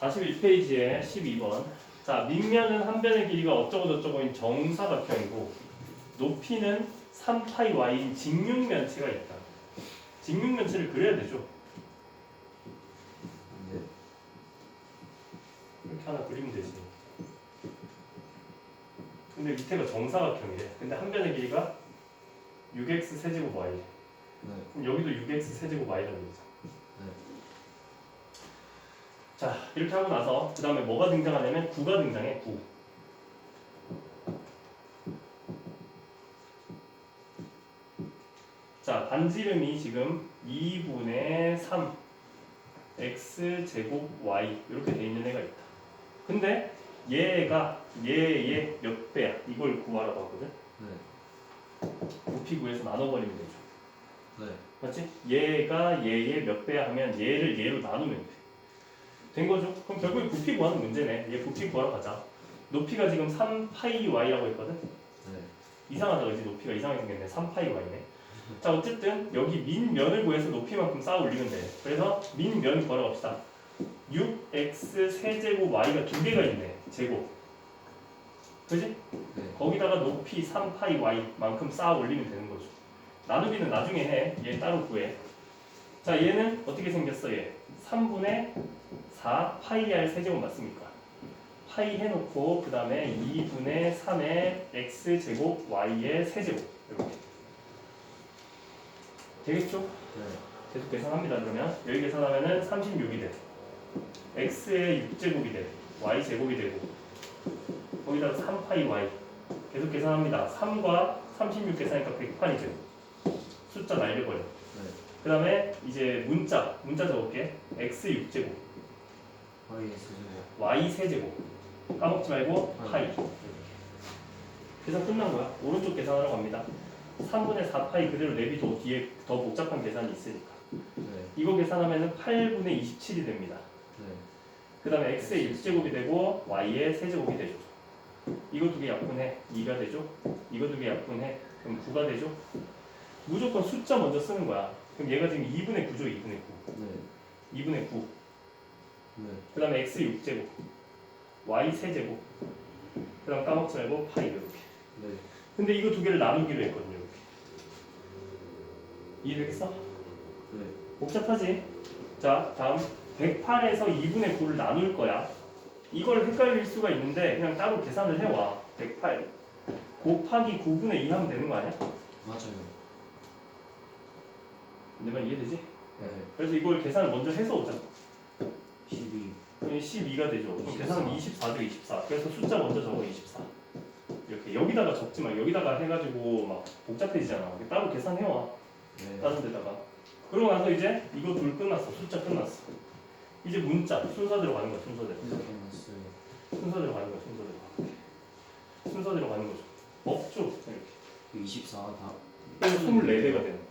41페이지에 12번. 자, 밑면은 한 변의 길이가 어쩌고 저쩌고인 정사각형이고 높이는 3파이 y인 직육면체가 있다. 직육면체를 그려야 되죠. 네. 이렇게 하나 그리면 되지. 근데 밑에가 정사각형이래. 근데 한 변의 길이가 6x 세제곱 y. 네. 그럼 여기도 6x 세제곱 y라는 거죠. 네. 자, 이렇게 하고 나서 그 다음에 뭐가 등장하냐면 9가 등장해. 9. 자, 반지름이 지금 2분의 3 x 제곱 y 이렇게 돼 있는 애가 있다. 근데 얘가 얘의 몇 배야? 이걸 구하라고 하거든. 네. 부피 구해서 나눠버리면 되죠. 네. 맞지? 얘가 얘의 몇 배야 하면 얘를 얘로 나누면 돼. 된 거죠? 그럼 결국에 부피 구하는 문제네. 얘 부피 구하러 가자. 높이가 지금 3파이 y라고 했거든. 네. 이상하다 그지? 높이가 이상하게 생겼네. 3파이 y네. 자 어쨌든 여기 민면을 구해서 높이만큼 쌓아 올리면 돼. 그래서 민면 구하러 갑시다. 6x 세제곱 y가 두 개가 있네. 제곱. 그지? 네. 거기다가 높이 3파이 y만큼 쌓아 올리면 되는 거죠. 나누기는 나중에 해. 얘 따로 구해. 자, 얘는 어떻게 생겼어, 얘? 3분의 4 파이 r 세제곱 맞습니까? 파이 해놓고 그 다음에 2분의 3의 x 제곱 y의 세제곱 이렇게 되겠죠? 네. 계속 계산합니다. 그러면 여기 계산하면은 36이 돼. x의 6제곱이 돼. y 제곱이 되고 거기다가 3파이 y 계속 계산합니다. 3과 36 계산하니까 108이죠. 숫자 날려버려. 네. 그 다음에 이제 문자 문자 적을게. x 6제곱 허리 수준고. y 세제곱 까먹지 말고 파이 이렇게. 계산 끝난 거야. 오른쪽 계산하러 갑니다. 3분의 4 파이 그대로 내비도 뒤에 더 복잡한 계산이 있으니까. 네. 이거 계산하면은 8분의 27이 됩니다. 네. 그 다음에 x의 6제곱이 되고 y의 세제곱이 되죠. 이거 두 개 약분해 2가 되죠. 이거 두 개 약분해 그럼 9가 되죠. 무조건 숫자 먼저 쓰는 거야. 그럼 얘가 지금 2분의 9죠. 2분의 9. 네. 2분의 9. 네. 그 다음에 x 6제곱 y 세제곱 그 다음 까먹지 말고 파이 이렇게. 네. 근데 이거 두 개를 나누기로 했거든요. 이렇게. 이해되겠어? 네. 복잡하지? 자, 다음 108에서 2분의 9를 나눌 거야. 이걸 헷갈릴 수가 있는데 그냥 따로 계산을 해와. 108 곱하기 9분의 2 하면 되는 거 아니야? 맞아요. 내 말 이해되지? 네. 그래서 이걸 계산을 먼저 해서 오자. 12. 그럼 12가 되죠. 그럼 24. 계산은 24죠, 24. 그래서 숫자 먼저 적어 24. 이렇게 여기다가 적지 마. 여기다가 해가지고 막 복잡해지잖아. 따로 계산해 와. 네. 다른 데다가. 그러고 나서 이제 이거 둘 끝났어. 숫자 끝났어. 이제 문자 순서대로 가는 거야. 순서대로. 순서대로 가는 거야. 순서대로. 순서대로 가는 거죠. 없죠. 이렇게. 24 다. 그래서 24배가 되는 거야.